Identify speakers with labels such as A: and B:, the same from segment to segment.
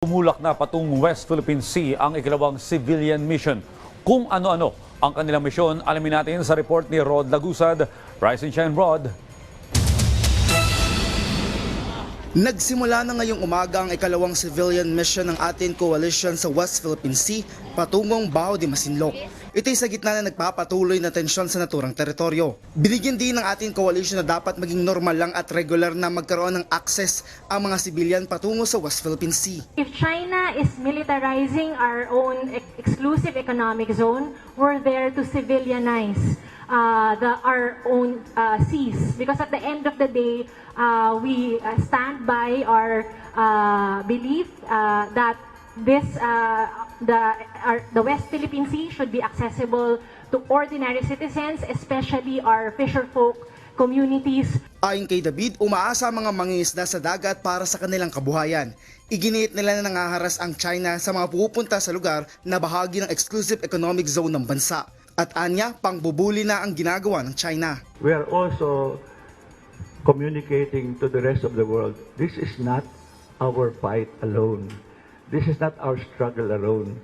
A: Tumulak na patungong West Philippine Sea ang ikalawang civilian mission. Kung ano-ano ang kanilang misyon, alamin natin sa report ni Rod Lagusad. Rise and shine, Rod.
B: Nagsimula na ngayong umaga ang ikalawang civilian mission ng ating coalition sa West Philippine Sea patungong Bao de Masinloc. Ito'y sa gitna na nagpapatuloy na tensyon sa naturang teritoryo. Binigyan din ng ating coalition na dapat maging normal lang at regular na magkaroon ng access ang mga sibilyan patungo sa West Philippine Sea.
C: If China is militarizing our own ex- exclusive economic zone, we're there to civilianize uh, the, our own uh, seas. Because at the end of the day, uh, we uh, stand by our uh, belief uh, that this uh, the our, the West Philippine Sea should be accessible to ordinary citizens, especially our fisher folk communities
B: Ayon kay David, umaasa ang mga mangingisda sa dagat para sa kanilang kabuhayan. Iginiit nila na nangaharas ang China sa mga pupunta sa lugar na bahagi ng exclusive economic zone ng bansa. At anya, pangbubuli na ang ginagawa ng China.
D: we are also communicating to the rest of the world this is not our fight alone. This is not our struggle alone.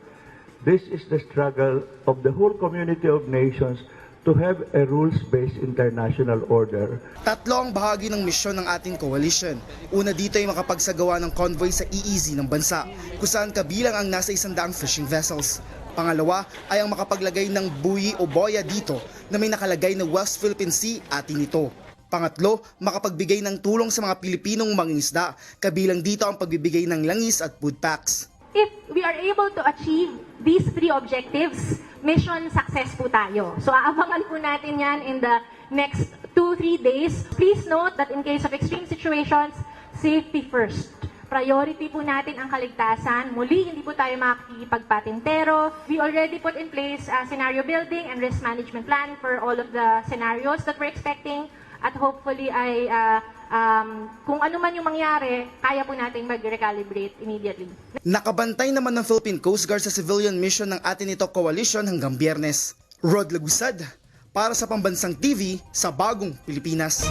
D: This is the struggle of the whole community of nations to have a rules-based international order
B: Tatlo ang bahagi ng misyon ng ating coalition. Una dito ay makapagsagawa ng convoy sa EEZ ng bansa, kung saan kabilang ang nasa isandaang fishing vessels. Pangalawa ay ang makapaglagay ng buoy o boya dito na may nakalagay na West Philippine Sea atin ito. Pangatlo, makapagbigay ng tulong sa mga Pilipinong mangingisda, kabilang dito ang pagbibigay ng langis at food packs.
C: if we are able to achieve these three objectives, mission success po tayo. So aabangan po natin yan in the next 2-3 days. Please note that in case of extreme situations, safety first. Priority po natin ang kaligtasan. Muli, hindi po tayo makikipagpatintero. We already put in place a scenario building and risk management plan for all of the scenarios that we're expecting. At hopefully ay ah, um, kung ano man yung mangyari, kaya po natin mag-recalibrate immediately.
B: Nakabantay naman ng Philippine Coast Guard sa civilian mission ng atin ito coalition hanggang biyernes. Rod Lagusad, para sa Pambansang TV sa Bagong Pilipinas.